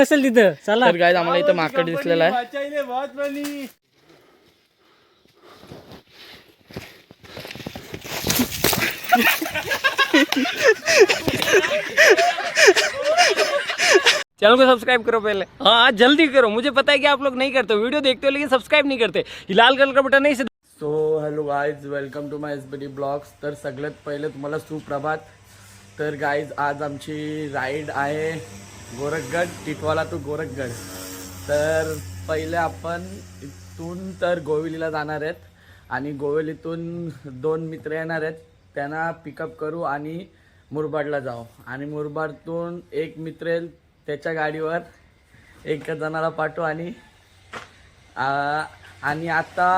नसेल तिथं. चला. तर गाईज आम्हाला इथं माकड दिसलेला आहे. चैनल को सब्सक्राइब करो पहले. हाँ जल्दी करो. मुझे पता है कि आप लोग नहीं करते वीडियो देखते हो लेकिन सब्सक्राइब नहीं करते. ये लाल कलर का बटन नहीं से so hello guys welcome to my S B D blogs तर सगळ्यात पहिले तुम्हाला सुप्रभात. तर गाईज आज आमची राईड आहे. गोरखगड टिटवाला टू गोरखगड. तर पहिले आपण इथून तर गोविलीला जाणार आहेत आणि गोविलीतून दोन मित्र येणार आहेत. त्यांना पिकअप करू आणि मुरबाडला जाऊ. आणि मुरबाडतून एक मित्र येईल त्याच्या गाडीवर. एक जणाला पाठवू आणि आणि आता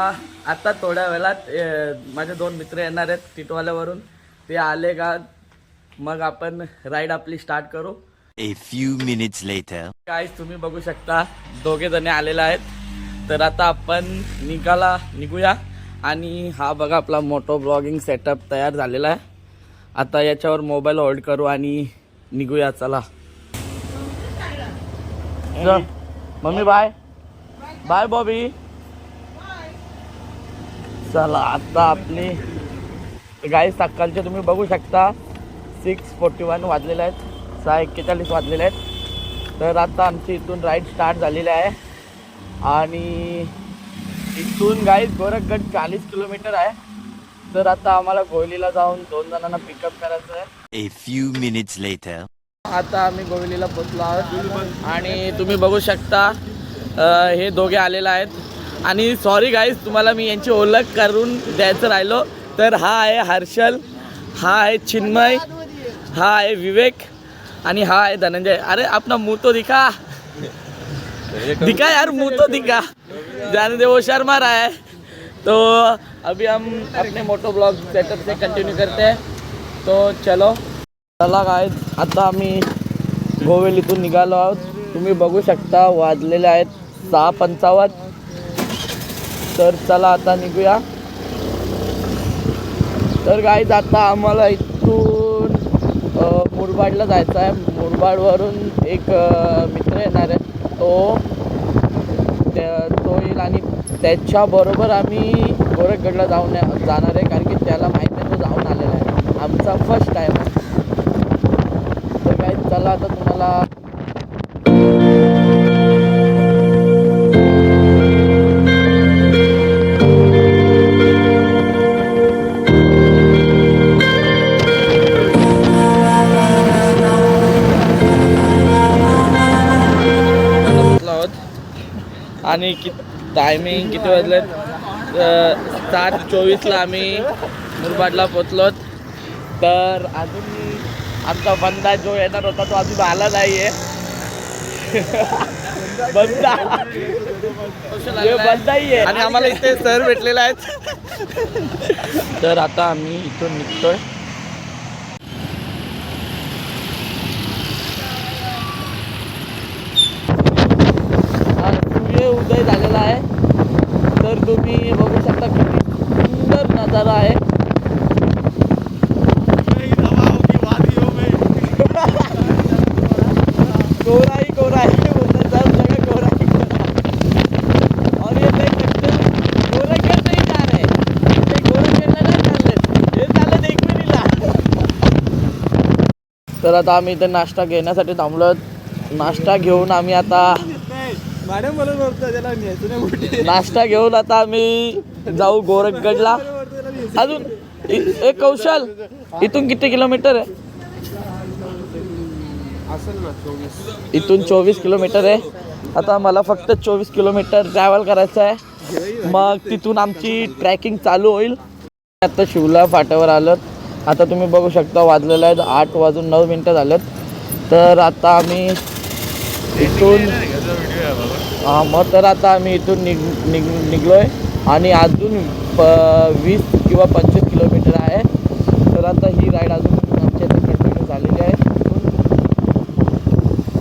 आता थोड्या वेळात माझे दोन मित्र येणार आहेत टिटवाल्यावरून. ते आले का मग आपण राईड आपली स्टार्ट करू. A few minutes later. काय तुम्ही बघू शकता दोघे जण आलेले आहेत. तर आता आपण निघाला निघूया. आणि हा बघा आपला मोटो ब्लॉगिंग सेटअप तयार झालेला आहे. आता याच्यावर मोबाईल होल्ड करू आणि निघूया. चला. चल. मम्मी बाय बाय बॉबी चला आता आपली गाई सकाळचे तुम्ही बघू शकता. सिक्स फोर्टी वन वाजलेले आहेत. सहा एक्केचाळीस वाजलेले आहेत. तर आता आमची इथून राईड स्टार्ट झालेली आहे. आणि इथून गाई गोरखगड चाळीस किलोमीटर आहे. तर आता आम्हाला गोयलीला जाऊन दोन जणांना पिकअप करायचं आहे. A few minutes later. आता आम्ही गोवलीला पोचलो आहोत. आणि तुम्ही बघू शकता हे दोघे आलेले आहेत. आणि सॉरी गाईज तुम्हाला मी यांची ओळख करून द्यायचं राहिलो. तर हा आहे हर्षल हा आहे चिन्मय हा आहे विवेक. आणि हा आहे धनंजय. अरे आपला मुंह तो दिखा. दिखा यार मुंह तो दिखा. जाने दे वो शर्मा रहा है तो अभी हम अपने मोटो ब्लॉग सेटअप से कंटिन्यू करते हैं. तो चलो. चला काय आता आम्ही गोवेलीतून निघालो आहोत. तुम्ही बघू शकता वाजलेले आहेत सहा पंचावन्न. तर चला आता निघूया. तर गाईज आता आम्हाला इथून मुरबाडला जायचं आहे. मुरबाडवरून एक मित्र येणार आहे. तो त्या- तो येईल आणि त्याच्याबरोबर आम्ही गोरखगडला जाऊन जाणार आहे. कारण की त्याला माहिती आहे तो जाऊन आलेला आहे. आमचा फर्स्ट टाईम आहे. तर काय चला आता तुम्हाला आणि कि टायमिंग किती वाजलेत? अ, सात चोवीसला आम्ही मुरबाडला पोचलो तर अजून आमचा बंदा जो येणार होता तो अजून आला नाही आहे बंदा बंदाही आहे. आणि आम्हाला इथे सर भेटलेले आहेत. तर आता आम्ही इथून निघतोय हा सूर्य उदय झालेला आहे तर तुम्ही बघू शकता किती सुंदर नजारा आहे हवा होगी वादियों में कोहरा ही कोहरा है बोलते सब जगह कोहरा ही कोहरा है। और ये देख सकते हो गोरखगढ़ नहीं जा रहे ये गोरखगढ़ला नाही चालले हे चालले देखविलीला तर आता आम्ही इथे नाश्ता घेण्यासाठी थांबलो नाश्ता घेऊन आम्ही आता नाश्ता घेऊन आता आम्ही जाऊ गोरखगडला. अजून इ- ए कौशल इथून किती किलोमीटर आहे? इथून चोवीस किलोमीटर आहे. आता मला फक्त चोवीस किलोमीटर ट्रॅव्हल करायचं आहे. मग तिथून आमची ट्रॅकिंग चालू होईल. आता शिवला फाट्यावर आलं आता तुम्ही बघू शकता वाजलेलं आहे आठ वाजून नऊ मिनटं झालेत. तर आता आम्ही इथून हां मग तर आता आम्ही इथून निघ निघ निघलो आहे आणि अजून प वीस किंवा पंचवीस किलोमीटर आहे. तर आता ही राईड अजून आमच्या इथे कंटिन्यू झालेली आहे.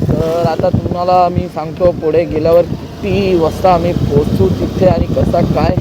तर आता तुम्हाला मी सांगतो पुढे गेल्यावर किती वाजता आम्ही पोचू तिथे आणि कसा काय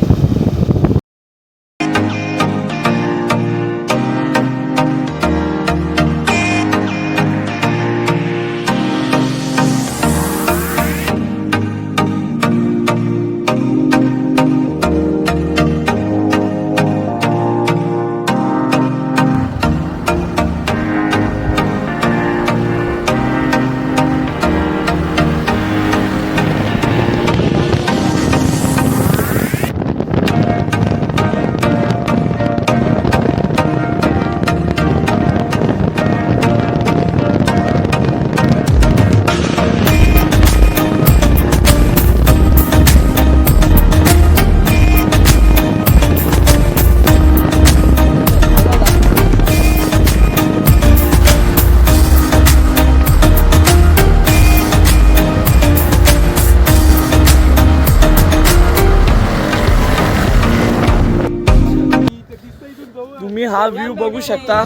हा व्ह्यू बघू शकता.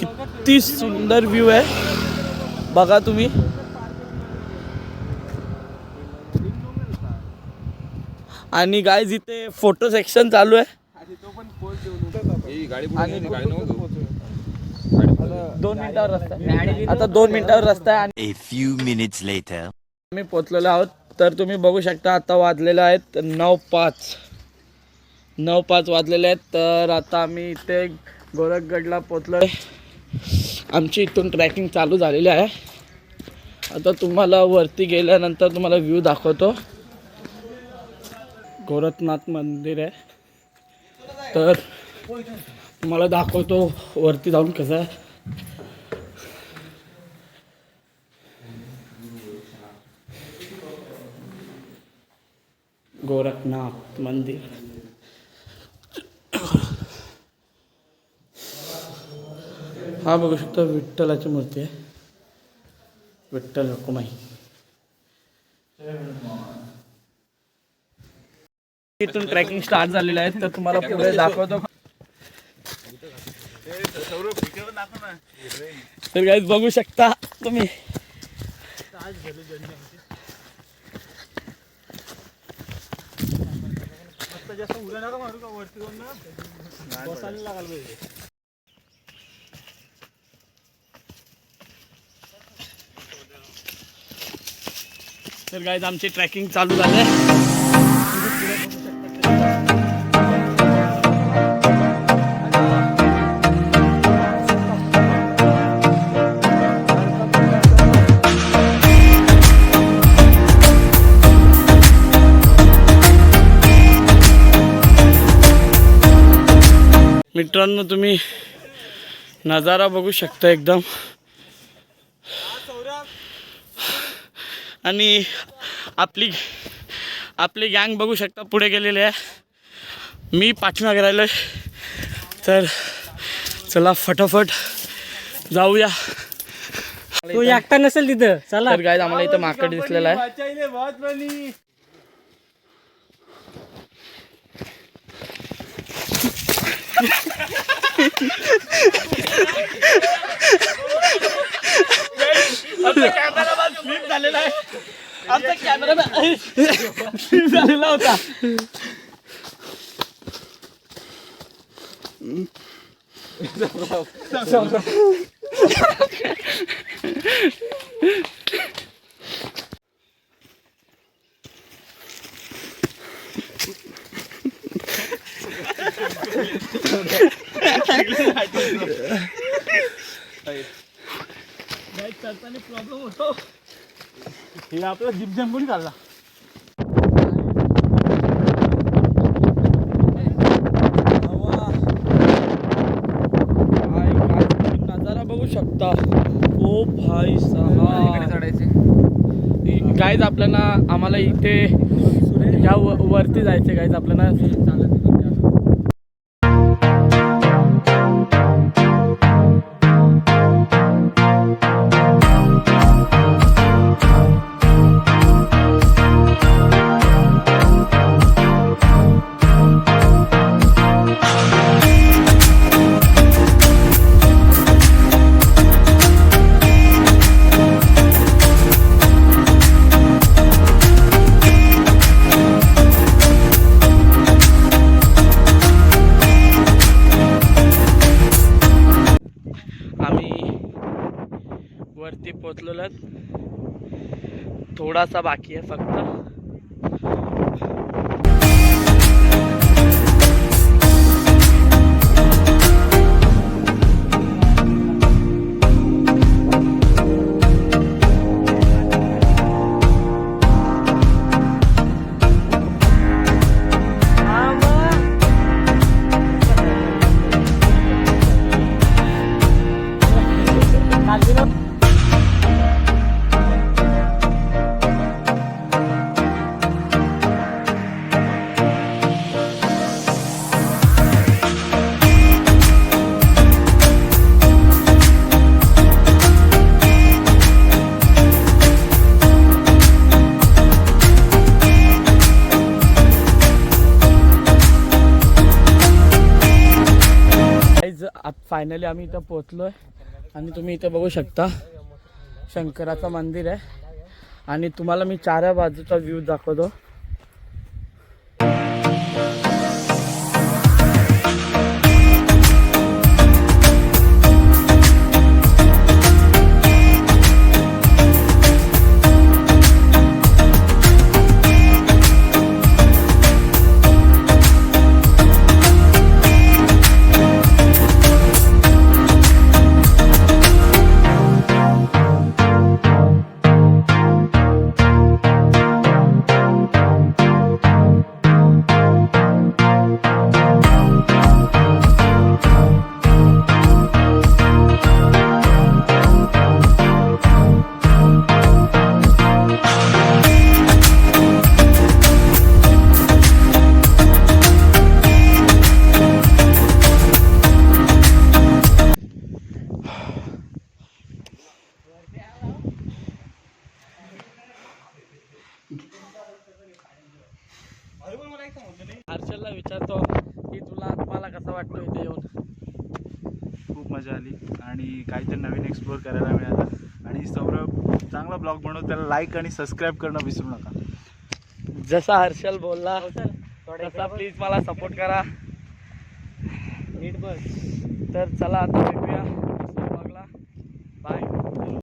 किती सुंदर व्ह्यू आहे. बघा तुम्ही. आणि गाय इथे फोटो सेक्शन चालू आहे. आणि दोन मिनिटावर रस्ता आहे. आता दोन मिनिटावर रस्ता आहे. आणि few minutes later. आम्ही पोचलेलो आहोत. तर तुम्ही बघू शकता आता वाजलेले आहेत नऊ पाच. नऊ पाच वाजलेले आहेत तर आता आम्ही इथे गोरखगडला पोचलो आमची इथून ट्रॅकिंग चालू झालेली आहे. आता तुम्हाला वरती गेल्यानंतर तुम्हाला व्ह्यू दाखवतो. गोरखनाथ मंदिर आहे. तर तुम्हाला दाखवतो वरती जाऊन कसं आहे. गोरखनाथ मंदिर. हा बघू शकता विठ्ठलाची मूर्ती आहे. विठ्ठल रकुमाई इथून ट्रॅकिंग स्टार्ट झालेलं आहे तर तुम्हाला पुढे दाखवतो. तर काय बघू शकता तुम्ही. तर गाईज आमची ट्रॅकिंग चालू झाली मित्रांनो तुम्ही नजारा बघू शकता एकदम. आणि आपली आपली गँग बघू शकता पुढे गेलेली आहे. मी पाठीमागे राहिलो आहे तर चला फटाफट जाऊया. तो एकटा नसेल तिथं. चला. तर काय आम्हाला इथं माकड दिसलेलं आहे. वाचायले स्लिप झालेला आहे. आमचा कॅमेरा स्लिप झालेला होता. प्रॉब्लेम होतो. हे आपला जिम जम कोणी चालला काय काय नजारा बघू शकता. ओ भाई साहब. गाईज आपल्याला आम्हाला इथे ह्या व- वरती जायचे गाईज आपल्याला थोडासा बाकी आहे फक्त. फायनली आम्ही इथं पोचलोय आणि तुम्ही इथं बघू शकता शंकराचं मंदिर आहे. आणि तुम्हाला मी चार बाजूचा व्ह्यू दाखवतो. हर्षलला विचारतो की तुला तुम्हाला कसं वाटतं इथे येऊन? खूप मजा आली आणि काहीतरी नवीन एक्सप्लोअर करायला मिळालं. आणि सौरभ चांगला ब्लॉग बनवतो त्याला लाईक आणि सबस्क्राईब करणं विसरू नका. जसा हर्षल बोलला तसा प्लीज मला सपोर्ट करा. तर चला आता